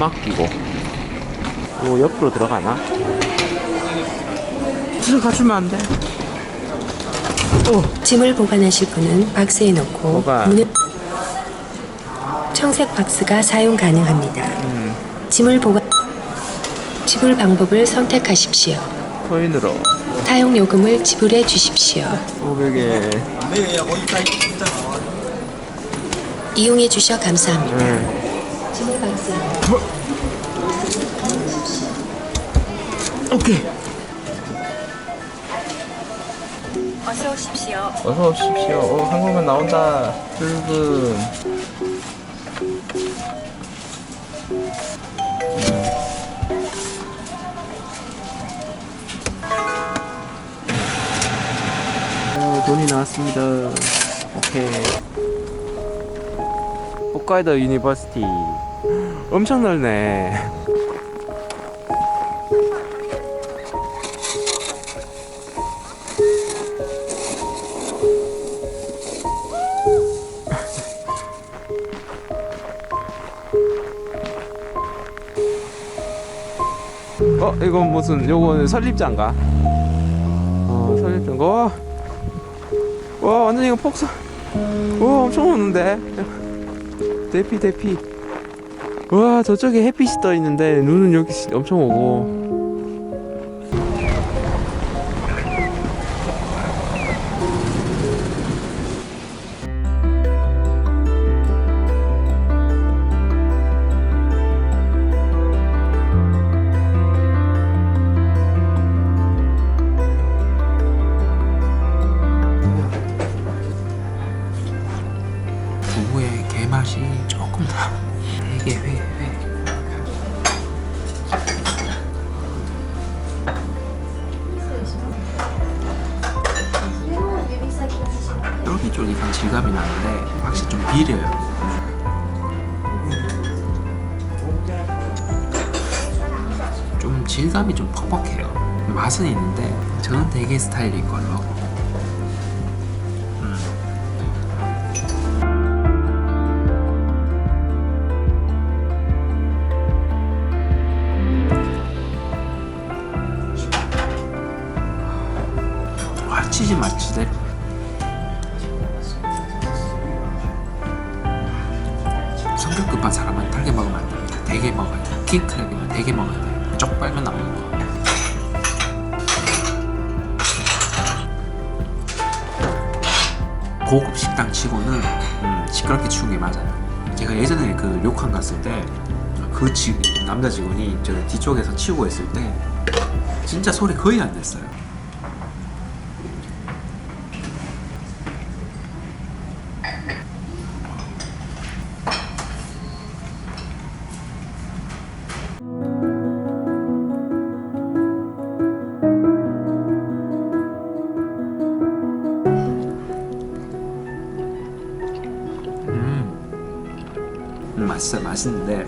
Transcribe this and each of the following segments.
맡기고 요 옆으로 들어가나? 들어가주면 안 돼. 짐을 보관하실 분은 박스에 넣고. 문을 청색 박스가 사용 가능합니다. 음. 짐을 보관 지불 방법을 선택하십시오. 코인으로 사용 요금을 지불해 주십시오. 500에 이용해 주셔 감사합니다. 응. 지불 박스 오케이. 어서 오십시오. 어서 오십시오. 어, 한국만 나온다. 출근. 어, 돈이 나왔습니다. 오케이. 홋카이도 유니버시티. 엄청 넓네. 어, 이건 무슨, 요거는 설립자인가? 어, 설립자인가? 와, 와, 완전 이거 폭설. 와, 엄청 오는데? 대피, 대피. 와, 저쪽에 햇빛이 떠 있는데, 눈은 여기 엄청 오고. 쫄깃쫄깃한 질감이 나는데 확실히 좀 비려요. 좀 질감이 좀 퍽퍽해요. 맛은 있는데 저는 되게 스타일인 걸로. 성격 급한 사람은 달게 먹으면 안 됩니다. 되게 먹어야 돼. 킹크랩이면 되게 먹어야 돼. 쪽 빨면 나오는 거. 고급 식당 치고는 음, 시끄럽게 치운 게 맞아요. 제가 예전에 그 료칸 갔을 때 그 남자 직원이 저 뒤쪽에서 치우고 있을 때 진짜 소리 거의 안 냈어요. 맛있어요. 맛있는데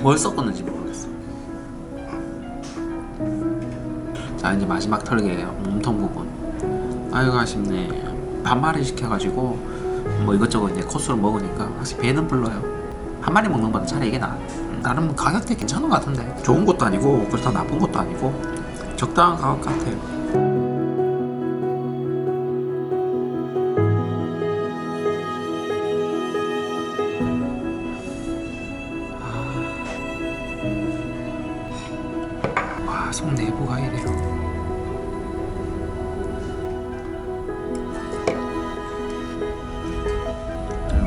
뭘 섞었는지 모르겠어. 자 이제 마지막 털개예요. 몸통 부분. 아이고 아쉽네. 반마리 시켜가지고 뭐 이것저것 이제 코스로 먹으니까 확실히 배는 불러요. 한 마리 먹는 것보다 차라리 이게. 음, 나름 가격대 괜찮은 것 같은데. 좋은 것도 아니고 그렇다고 나쁜 것도 아니고 적당한 가격 같아요.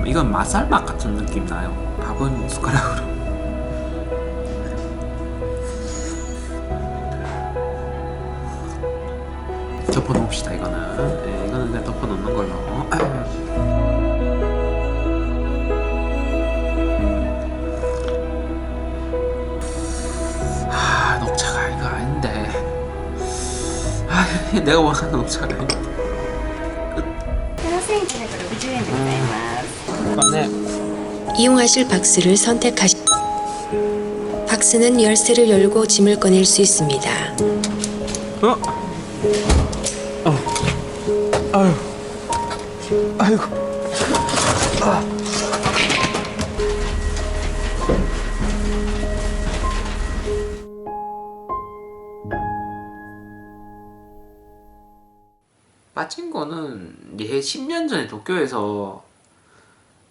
이건 맛살맛 같은 느낌 나요. 밥은 숟가락으로. 덮어놓읍시다 이거는. 네, 이거는 그냥 덮어놓는 걸로. 아, 녹차가 이거 아닌데. 아, 내가 원하는 녹차가 아닌데. 7960円でございます。 이용하실 박스를 선택하시 박스는 열쇠를 열고 짐을 꺼낼 수 있습니다. 어? 어. 아유. 아이고. 아. 빠진 거는 얘 10년 전에 도쿄에서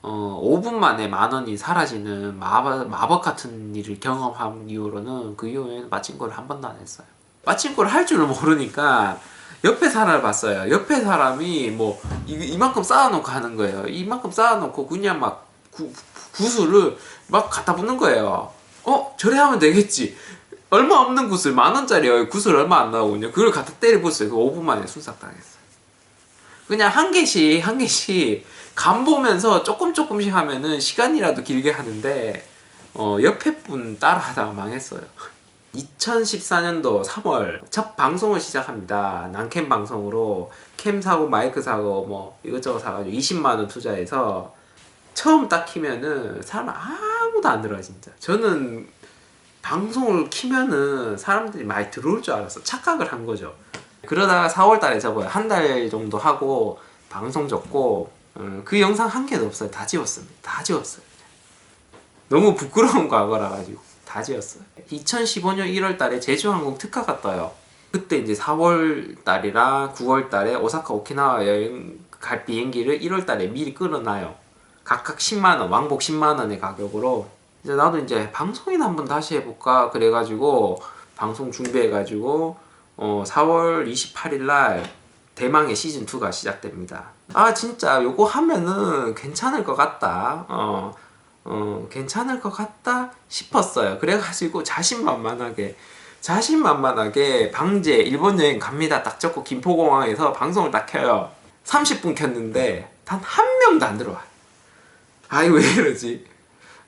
어 5분 만에 만 원이 사라지는 마법, 마법 같은 일을 경험한 이후로는 그 이후에는 빠친코를 한 번도 안 했어요. 빠친코를 할 줄을 모르니까 옆에 사람을 봤어요. 옆에 사람이 뭐 이, 이만큼 쌓아놓고 하는 거예요. 이만큼 쌓아놓고 그냥 막 구, 구슬을 막 갖다 붙는 거예요. 어 저래 하면 되겠지. 얼마 없는 구슬 만 원짜리 구슬 얼마 안 나오거든요. 그걸 갖다 때려 부었어요. 그 5분 만에 순삭 당했어요. 그냥 한 개씩 한 개씩 간 보면서 조금 조금씩 하면은 시간이라도 길게 하는데 어, 옆에 분 따라 하다가 망했어요. 2014년도 3월 첫 방송을 시작합니다. 난캠 방송으로 캠 사고 마이크 사고 뭐 이것저것 사가지고 20만 원 투자해서 처음 딱 키면은 사람 아무도 안 들어요 진짜. 저는 방송을 키면은 사람들이 많이 들어올 줄 알았어. 착각을 한 거죠. 그러다가 4월 달에 접어요. 한 달 정도 하고 방송 접고 어, 그 영상 한 개도 없어요. 다 지웠습니다. 다 지웠어요. 너무 부끄러운 과거라 가지고 다 지웠어요. 2015년 1월 달에 제주항공 특가가 떠요. 그때 이제 4월 달이랑 9월 달에 오사카 오키나와 여행 갈 비행기를 1월 달에 미리 끊어놔요. 각각 10만 원, 왕복 10만 원의 가격으로 이제 나도 이제 방송이나 한번 다시 해볼까 그래가지고 방송 준비해가지고 어 4월 28일 날 대망의 시즌 2가 시작됩니다. 아 진짜 요거 하면은 괜찮을 것 같다. 어, 어 괜찮을 것 같다 싶었어요. 그래가지고 자신만만하게 자신만만하게 방제 일본 여행 갑니다. 딱 적고 김포공항에서 방송을 딱 켜요. 30분 켰는데 단 한 명도 안 들어와. 아 이거 왜 이러지?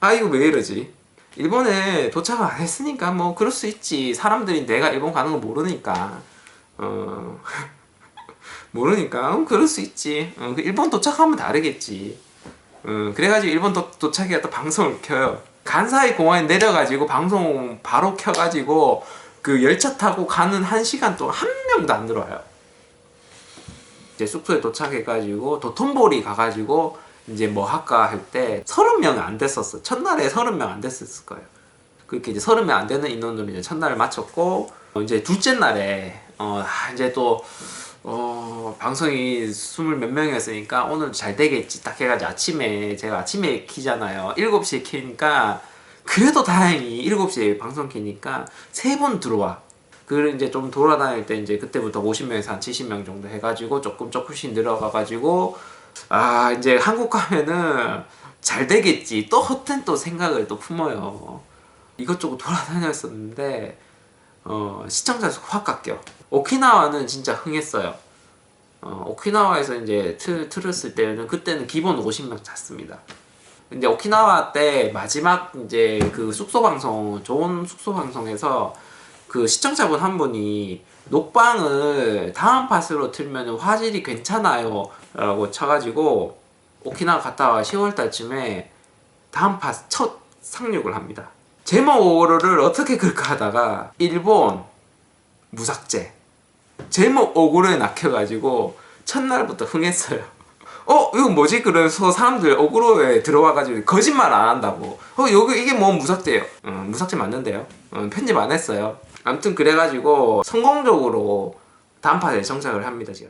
아 이거 왜 이러지? 일본에 도착을 안 했으니까 뭐 그럴 수 있지. 사람들이 내가 일본 가는 거 모르니까. 어 모르니까 음, 그럴 수 있지. 어, 그 일본 도착하면 다르겠지. 어, 그래가지고 일본 도, 도착해야 또 방송을 켜요. 간사이 공항에 내려가지고 방송 바로 켜가지고 그 열차 타고 가는 한 시간 동안 한 명도 안 들어와요. 이제 숙소에 도착해가지고 도톤보리 가가지고 이제 뭐 할까 할 때 서른 명이 안 됐었어. 첫날에 서른 명 안 됐었을 거예요. 그렇게 이제 서른 명 안 되는 인원으로 이제 첫날을 마쳤고 어, 이제 둘째 날에 어 아, 이제 또 어, 방송이 스물 몇 명이었으니까 오늘 잘 되겠지. 딱 해가지고 아침에 제가 아침에 키잖아요. 7시에 키니까 그래도 다행히 7시에 방송 키니까 세 번 들어와. 그걸 이제 좀 돌아다닐 때 이제 그때부터 50명에서 한 70명 정도 해가지고 조금 조금씩 늘어가가지고 아 이제 한국 가면은 잘 되겠지. 또 헛된 또 생각을 또 품어요. 이것저것 돌아다녔었는데 어, 시청자 수 확 깎여. 오키나와는 진짜 흥했어요. 어, 오키나와에서 이제 틀, 틀었을 때는 그때는 기본 50명 잤습니다. 근데 오키나와 때 마지막 이제 그 숙소 방송 좋은 숙소 방송에서 그 시청자분 한 분이 녹방을 다음 팟으로 틀면 화질이 괜찮아요 라고 쳐가지고 오키나와 갔다 와 10월 달쯤에 다음 팟 첫 상륙을 합니다. 제목을 어떻게 그럴까 하다가 일본 무삭제 제목 오구로에 낚여가지고 첫날부터 흥했어요. 어 이거 뭐지? 그래서 사람들 오구로에 들어와가지고 거짓말 안 한다고. 어 여기 이게 뭐 무삭제예요? 어, 무삭제 맞는데요. 어, 편집 안 했어요. 아무튼 그래가지고 성공적으로 단판에 정착을 합니다 지금.